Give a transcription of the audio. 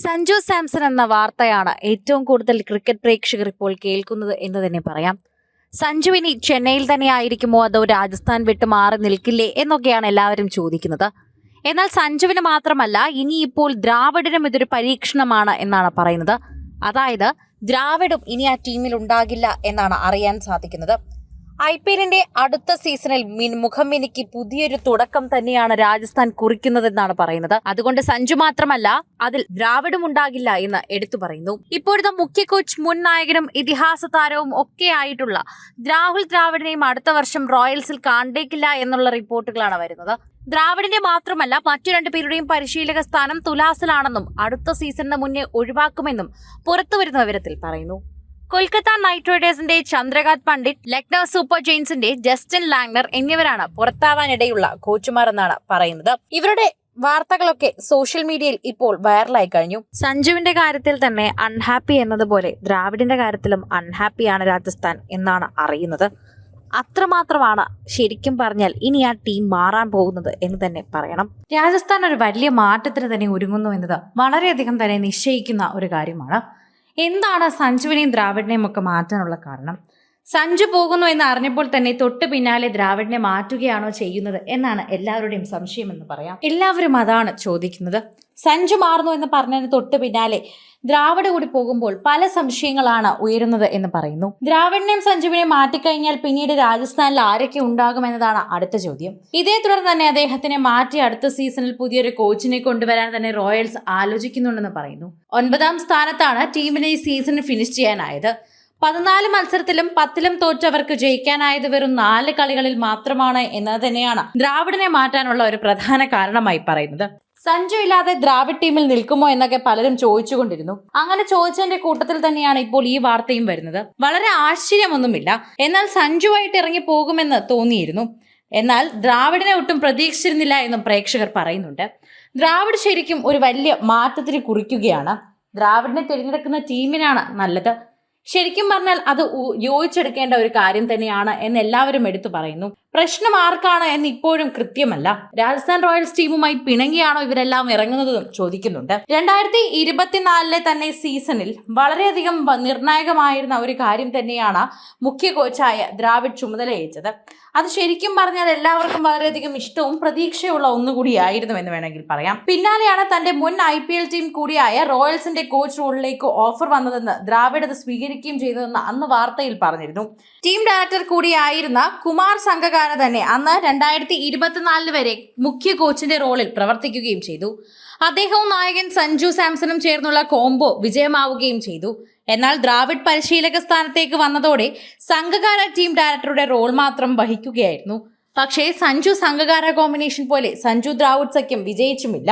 സഞ്ജു സാംസൺ എന്ന വാർത്തയാണ് ഏറ്റവും കൂടുതൽ ക്രിക്കറ്റ് പ്രേക്ഷകർ ഇപ്പോൾ കേൾക്കുന്നത് എന്ന് തന്നെ പറയാം. സഞ്ജു ഇനി ചെന്നൈയിൽ തന്നെ ആയിരിക്കുമോ അതോ രാജസ്ഥാൻ വിട്ട് മാറി നിൽക്കില്ലേ എന്നൊക്കെയാണ് എല്ലാവരും ചോദിക്കുന്നത്. എന്നാൽ സഞ്ജുവിന് മാത്രമല്ല ഇനിയിപ്പോൾ ദ്രാവിഡിനും ഇതൊരു പരീക്ഷണമാണ് എന്നാണ് പറയുന്നത്. അതായത് ദ്രാവിഡും ഇനി ആ ടീമിൽ ഉണ്ടാകില്ല എന്നാണ് അറിയാൻ സാധിക്കുന്നത്. ഐ പി എല്ലിന്റെ അടുത്ത സീസണിൽ മിൻ മുഖം മിനിക്ക് പുതിയൊരു തുടക്കം തന്നെയാണ് രാജസ്ഥാൻ കുറിക്കുന്നതെന്നാണ് പറയുന്നത്. അതുകൊണ്ട് സഞ്ജു മാത്രമല്ല അതിൽ ദ്രാവിഡും ഉണ്ടാകില്ല എന്ന് എടുത്തു പറയുന്നു. ഇപ്പോഴത്തെ മുഖ്യ കോച്ച് മുൻ നായകനും ഇതിഹാസ താരവും ഒക്കെ ആയിട്ടുള്ള രാഹുൽ ദ്രാവിഡിനെയും അടുത്ത വർഷം റോയൽസിൽ കാണ്ടേക്കില്ല എന്നുള്ള റിപ്പോർട്ടുകളാണ് വരുന്നത്. ദ്രാവിഡിന്റെ മാത്രമല്ല മറ്റു രണ്ടുപേരുടെയും പരിശീലക സ്ഥാനം തുലാസിലാണെന്നും അടുത്ത സീസണിന് മുന്നേ ഒഴിവാക്കുമെന്നും പുറത്തുവരുന്ന വിവരത്തിൽ പറയുന്നു. കൊൽക്കത്ത നൈറ്റ് റൈഡേഴ്സിന്റെ ചന്ദ്രകാന്ത് പണ്ഡിറ്റ് ലക്നൗ സൂപ്പർ ജെയിൻസിന്റെ ജസ്റ്റിൻ ലാംഗ്നർ എന്നിവരാണ് പുറത്താവാനിടയുള്ള കോച്ചുമാർ എന്നാണ് പറയുന്നത്. ഇവരുടെ വാർത്തകളൊക്കെ സോഷ്യൽ മീഡിയയിൽ ഇപ്പോൾ വൈറലായി കഴിഞ്ഞു. സഞ്ജുവിന്റെ കാര്യത്തിൽ തന്നെ അൺഹാപ്പി എന്നതുപോലെ ദ്രാവിഡിന്റെ കാര്യത്തിലും അൺഹാപ്പിയാണ് രാജസ്ഥാൻ എന്നാണ് അറിയുന്നത്. അത്രമാത്രമാണ് ശരിക്കും പറഞ്ഞാൽ ഇനി ആ ടീം മാറാൻ പോകുന്നത് എന്ന് തന്നെ പറയണം. രാജസ്ഥാൻ ഒരു വലിയ മാറ്റത്തിന് തന്നെ ഒരുങ്ങുന്നു എന്നത് വളരെയധികം തന്നെ നിശ്ചയിക്കുന്ന ഒരു കാര്യമാണ്. എന്താണ് സഞ്ജുവിനെയും ദ്രാവിഡിനെയും ഒക്കെ മാറ്റാനുള്ള കാരണം? സഞ്ജു പോകുന്നു എന്ന് അറിഞ്ഞപ്പോൾ തന്നെ തൊട്ട് പിന്നാലെ ദ്രാവിഡിനെ മാറ്റുകയാണോ ചെയ്യുന്നത് എന്നാണ് എല്ലാവരുടെയും സംശയം എന്ന് പറയാം. എല്ലാവരും അതാണ് ചോദിക്കുന്നത്. സഞ്ജു മാറുന്നു എന്ന് പറഞ്ഞതിന് തൊട്ട് പിന്നാലെ ദ്രാവിഡ് കൂടി പോകുമ്പോൾ പല സംശയങ്ങളാണ് ഉയരുന്നത് എന്ന് പറയുന്നു. ദ്രാവിഡിനെയും സഞ്ജുവിനെയും മാറ്റിക്കഴിഞ്ഞാൽ പിന്നീട് രാജസ്ഥാനിൽ ആരൊക്കെ ഉണ്ടാകും എന്നതാണ് അടുത്ത ചോദ്യം. ഇതേ തുടർന്ന് തന്നെ അദ്ദേഹത്തിനെ മാറ്റി അടുത്ത സീസണിൽ പുതിയൊരു കോച്ചിനെ കൊണ്ടുവരാൻ തന്നെ റോയൽസ് ആലോചിക്കുന്നുണ്ടെന്ന് പറയുന്നു. ഒൻപതാം സ്ഥാനത്താണ് ടീമിനെ ഈ സീസൺ ഫിനിഷ് ചെയ്യാനായത്. പതിനാല് മത്സരത്തിലും പത്തിലും തോറ്റവർക്ക് ജയിക്കാനായത് വെറും നാല് കളികളിൽ മാത്രമാണ് എന്നത് തന്നെയാണ് ദ്രാവിഡിനെ മാറ്റാനുള്ള ഒരു പ്രധാന കാരണമായി പറയുന്നത്. സഞ്ജു ഇല്ലാതെ ദ്രാവിഡ് ടീമിൽ നിൽക്കുമോ എന്നൊക്കെ പലരും ചോദിച്ചുകൊണ്ടിരുന്നു. അങ്ങനെ ചോദിച്ചതിന്റെ കൂട്ടത്തിൽ തന്നെയാണ് ഇപ്പോൾ ഈ വാർത്തയും വരുന്നത്. വളരെ ആശ്ചര്യമൊന്നുമില്ല. എന്നാൽ സഞ്ജുവായിട്ട് ഇറങ്ങി പോകുമെന്ന് തോന്നിയിരുന്നു. എന്നാൽ ദ്രാവിഡിനെ ഒട്ടും പ്രതീക്ഷിച്ചിരുന്നില്ല എന്നും പ്രേക്ഷകർ പറയുന്നുണ്ട്. ദ്രാവിഡ് ശരിക്കും ഒരു വലിയ മാറ്റത്തിന് കുറിക്കുകയാണ്. ദ്രാവിഡിനെ തിരഞ്ഞെടുക്കുന്ന ടീമിനാണ് നല്ലത്. ശരിക്കും പറഞ്ഞാൽ അത് യോജിച്ചെടുക്കേണ്ട ഒരു കാര്യം തന്നെയാണ് എന്ന് എല്ലാവരും എടുത്തു പറയുന്നു. പ്രശ്നം ആർക്കാണ് എന്ന് ഇപ്പോഴും കൃത്യമല്ല. രാജസ്ഥാൻ റോയൽസ് ടീമുമായി പിണങ്ങിയാണോ ഇവരെല്ലാം ഇറങ്ങുന്നതെന്നും ചോദിക്കുന്നുണ്ട്. രണ്ടായിരത്തി ഇരുപത്തിനാലിലെ തന്നെ സീസണിൽ വളരെയധികം നിർണായകമായിരുന്ന ഒരു കാര്യം തന്നെയാണ് മുഖ്യ കോച്ചായ ദ്രാവിഡ് ചുമതലയേറ്റത് അത് ശരിക്കും പറഞ്ഞാൽ എല്ലാവർക്കും വളരെയധികം ഇഷ്ടവും പ്രതീക്ഷയുള്ള ഒന്നുകൂടിയായിരുന്നു എന്ന് വേണമെങ്കിൽ പറയാം. പിന്നാലെയാണ് തന്റെ മുൻ ഐ ടീം കൂടിയായ റോയൽസിന്റെ കോച്ച് റോളിലേക്ക് ഓഫർ വന്നതെന്ന് ദ്രാവിഡ് അത് സ്വീകരിക്കുകയും ചെയ്തതെന്ന് അന്ന് വാർത്തയിൽ പറഞ്ഞിരുന്നു. ടീം ഡയറക്ടർ കൂടിയായിരുന്ന കുമാർ സംഘകാര തന്നെ അന്ന് രണ്ടായിരത്തി ഇരുപത്തിനാലിന് വരെ മുഖ്യ കോച്ചിന്റെ റോളിൽ പ്രവർത്തിക്കുകയും ചെയ്തു. അദ്ദേഹവും നായകൻ സഞ്ജു സാംസണും ചേർന്നുള്ള കോംബോ വിജയമാവുകയും ചെയ്തു. എന്നാൽ ദ്രാവിഡ് പരിശീലക സ്ഥാനത്തേക്ക് വന്നതോടെ സംഘകാര ടീം ഡയറക്ടറുടെ റോൾ മാത്രം വഹിക്കുകയായിരുന്നു. പക്ഷേ സഞ്ജു സംഘകാര കോമ്പിനേഷൻ പോലെ സഞ്ജു ദ്രാവിഡ് സഖ്യം വിജയിച്ചുമില്ല.